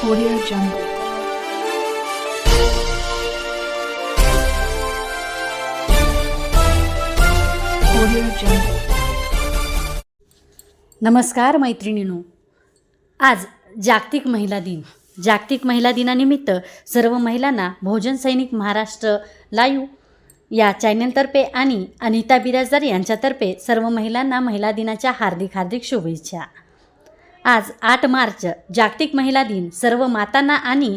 Audio Jungle. Audio Jungle. नमस्कार मैत्रिणींनो आज जागतिक महिला दिन जागतिक महिला दिनानिमित्त सर्व महिलांना भोजन सैनिक महाराष्ट्र लाईव्ह या चॅनलतर्फे आणि अनिता बिराजदार यांच्यातर्फे सर्व महिलांना महिला दिनाच्या हार्दिक हार्दिक शुभेच्छा आज आठ मार्च जागतिक महिला दिन. सर्व मातांना आणि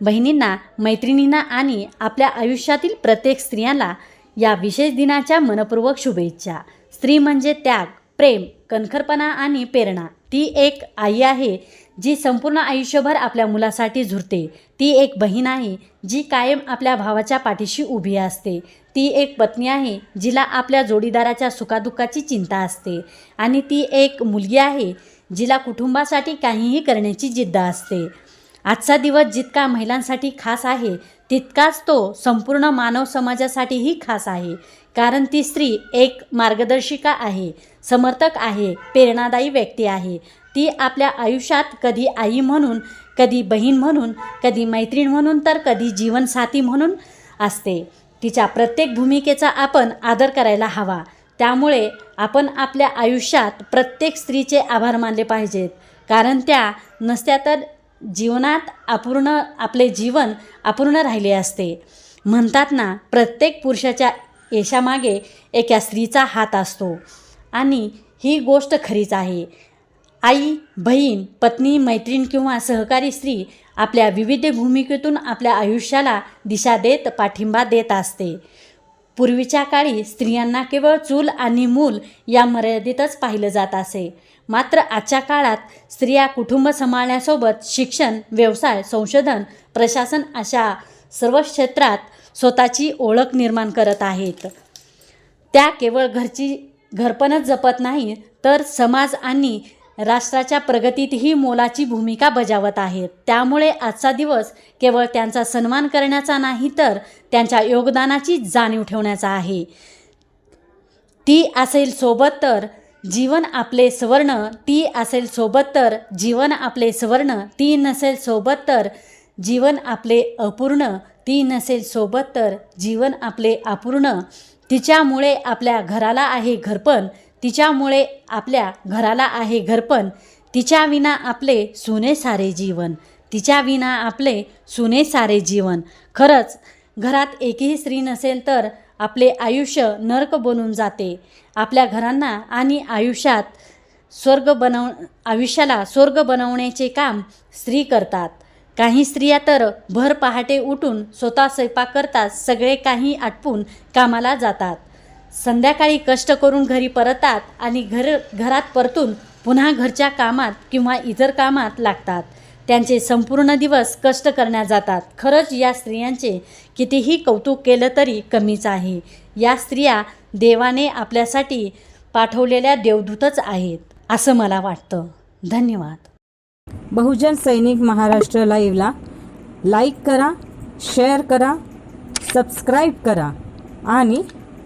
बहिणींना मैत्रिणींना आणि आपल्या आयुष्यातील प्रत्येक स्त्रियांना या विशेष दिनाच्या मनपूर्वक शुभेच्छा. स्त्री म्हणजे त्याग प्रेम कणखरपणा आणि प्रेरणा. ती एक आई आहे जी संपूर्ण आयुष्यभर आपल्या मुलासाठी झुरते. ती एक बहीण आहे जी कायम आपल्या भावाच्या पाठीशी उभी असते. ती एक पत्नी आहे जिला आपल्या जोडीदाराच्या सुखादुःखाची चिंता असते. आणि ती एक मुलगी आहे जिला कुटुंबासाठी काहीही करण्याची जिद्द असते. आजचा दिवस जितका महिलांसाठी खास आहे तितकाच तो संपूर्ण मानव समाजासाठीही खास आहे. कारण ती स्त्री एक मार्गदर्शिका आहे समर्थक आहे प्रेरणादायी व्यक्ती आहे. ती आपल्या आयुष्यात कधी आई म्हणून कधी बहीण म्हणून कधी मैत्रीण म्हणून तर कधी जीवनसाथी म्हणून असते. तिच्या प्रत्येक भूमिकेचा आपण आदर करायला हवा. त्यामुळे आपण आपल्या आयुष्यात प्रत्येक स्त्रीचे आभार मानले पाहिजेत. कारण त्या नसत्या तर जीवनात अपूर्ण आपले जीवन अपूर्ण राहिले असते. म्हणतात ना प्रत्येक पुरुषाच्या यशामागे एका स्त्रीचा हात असतो. आणि ही गोष्ट खरीच आहे. आई बहीण पत्नी मैत्रीण किंवा सहकारी स्त्री आपल्या विविध भूमिकेतून आपल्या आयुष्याला दिशा देत पाठिंबा देत असते. पूर्वीच्या काळी स्त्रियांना केवळ चूल आणि मूल या मर्यादितच पाहिलं जात असे. मात्र आजच्या काळात स्त्रिया कुटुंब सांभाळण्यासोबत शिक्षण व्यवसाय संशोधन प्रशासन अशा सर्व क्षेत्रात स्वतःची ओळख निर्माण करत आहेत. त्या केवळ घरची घरपणच जपत नाही तर समाज आणि राष्ट्राच्या प्रगतीतही मोलाची भूमिका बजावत आहेत. त्यामुळे आजचा दिवस केवळ त्यांचा सन्मान करण्याचा नाही तर त्यांच्या योगदानाची जाणीव ठेवण्याचा आहे. ती असेल सोबत तर जीवन आपले सवर्ण ती असेल सोबत तर जीवन आपले सवर्ण ती नसेल सोबत तर जीवन आपले अपूर्ण ती नसेल सोबत तर जीवन आपले अपूर्ण. तिच्यामुळे आपल्या घराला आहे घरपण तिच्यामुळे आपल्या घराला आहे घरपण. तिच्या विना आपले सुने सारे जीवन. तिच्या विना आपले सुने सारे जीवन. खरंच घरात एकही स्त्री नसेल तर आपले आयुष्य नर्क बनून जाते. आपल्या घरांना आणि आयुष्यात स्वर्ग बनव आयुष्याला स्वर्ग बनवण्याचे काम स्त्री करतात. काही स्त्रिया तर भर पहाटे उठून स्वतः स्वयंपाक करतात सगळे काही आटपून कामाला जातात. संध्याकाळी कष्ट करून घरी परतात आणि घर घरात परतून पुन्हा घरच्या कामात किंवा इतर कामात लागतात. त्यांचे संपूर्ण दिवस कष्ट करण्यात जातात. खरंच या स्त्रियांचे कितीही कौतुक केलं तरी कमीच आहे. या स्त्रिया देवाने आपल्यासाठी पाठवलेल्या देवदूतच आहेत असं मला वाटतं. धन्यवाद. बहुजन सैनिक महाराष्ट्र लाईव्हला लाईक करा शेअर करा सबस्क्राईब करा आणि